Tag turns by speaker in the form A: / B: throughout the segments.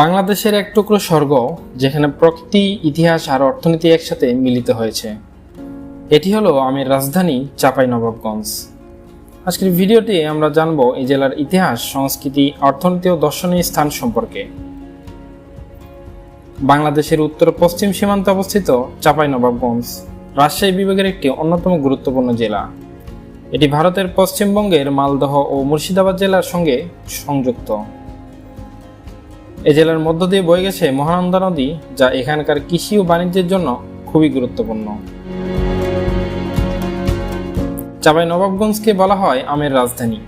A: বাংলাদেশের এক টুকরো স্বর্গ, যেখানে প্রকৃতি, ইতিহাস আর অর্থনীতি একসাথে মিলিত হয়েছে। এটি হলো আমের রাজধানী চাঁপাইনবাবগঞ্জ। আজকের ভিডিওটি আমরা জানব এই জেলার ইতিহাস, সংস্কৃতি, অর্থনীতি ও দর্শনীয় স্থান সম্পর্কে। বাংলাদেশের উত্তর পশ্চিম সীমান্তে অবস্থিত চাঁপাইনবাবগঞ্জ, রাজশাহী বিভাগের একটি অন্যতম গুরুত্বপূর্ণ জেলা। এটি ভারতের পশ্চিমবঙ্গের মালদহ ও মুর্শিদাবাদ জেলার সঙ্গে সংযুক্ত। এই জেলার মধ্য দিয়ে বয়ে গেছে মহানন্দা নদী, যা এখানকার কৃষি ও বাণিজ্যের জন্য খুবই গুরুত্বপূর্ণ। চাপাই নবাবগঞ্জকে বলা হয় আমের রাজধানী।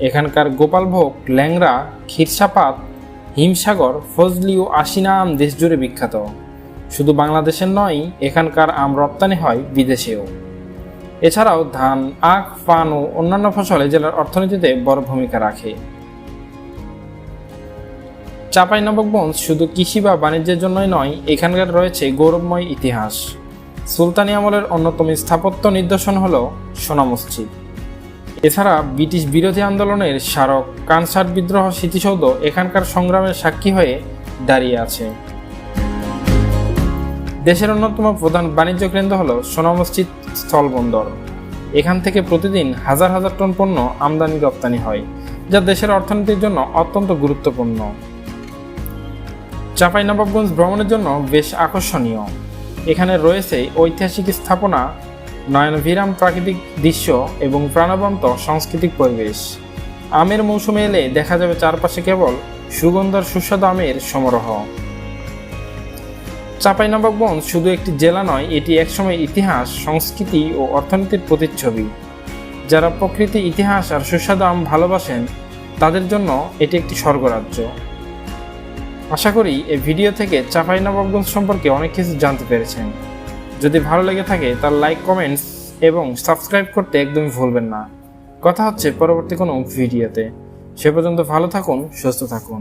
A: এখানকার গোপালভোগ, ল্যাংড়া, ক্ষীরসাপাত, হিমসাগর, ফজলি ও আশিনা আম দেশজুড়ে বিখ্যাত। শুধু বাংলাদেশের নয়, এখানকার আম রপ্তানি হয় বিদেশেও। এছাড়াও ধান, আখ, পান ও অন্যান্য ফসল এ জেলার অর্থনীতিতে বড় ভূমিকা রাখে। চাঁপাইনবাবগঞ্জ শুধু কৃষি বা বাণিজ্যের জন্যই নয়, এখানকার রয়েছে গৌরবময় ইতিহাস। সুলতানি আমলের অন্যতম স্থাপত্য নিদর্শন হল সোনা মসজিদ। এছাড়া ব্রিটিশ বিরোধী আন্দোলনের স্মারক কানসার বিদ্রোহ স্মৃতিসৌধ এখানকার সংগ্রামের সাক্ষী হয়ে দাঁড়িয়ে আছে। দেশের অন্যতম প্রধান বাণিজ্য কেন্দ্র হল সোনা মসজিদ স্থলবন্দর। এখান থেকে প্রতিদিন হাজার হাজার টন পণ্য আমদানি রপ্তানি হয়, যা দেশের অর্থনীতির জন্য অত্যন্ত গুরুত্বপূর্ণ। চাঁপাইনবাবগঞ্জ ভ্রমণের জন্য বেশ আকর্ষণীয়। এখানে রয়েছে ঐতিহাসিক স্থাপনা, নয়নভিরাম প্রাকৃতিক দৃশ্য এবং প্রাণবন্ত সাংস্কৃতিক পরিবেশ। আমের মৌসুমে এলে দেখা যাবে চারপাশে কেবল সুগন্ধার সুস্বাদু আমের সমারোহ। চাঁপাইনবাবগঞ্জ শুধু একটি জেলা নয়, এটি একসময় ইতিহাস, সংস্কৃতি ও অর্থনীতির প্রতিচ্ছবি। যারা প্রকৃতি ইতিহাস আর সুস্বাদু আম ভালোবাসেন, তাদের জন্য এটি একটি স্বর্গরাজ্য। আশা করি এই ভিডিও থেকে চাঁপাইনবাবগঞ্জ সম্পর্কে অনেক কিছু জানতে পেরেছেন। যদি ভালো লেগে থাকে, তার লাইক কমেন্টস এবং সাবস্ক্রাইব করতে একদমই ভুলবেন না। কথা হচ্ছে পরবর্তী কোনো ভিডিওতে। সে পর্যন্ত ভালো থাকুন, সুস্থ থাকুন।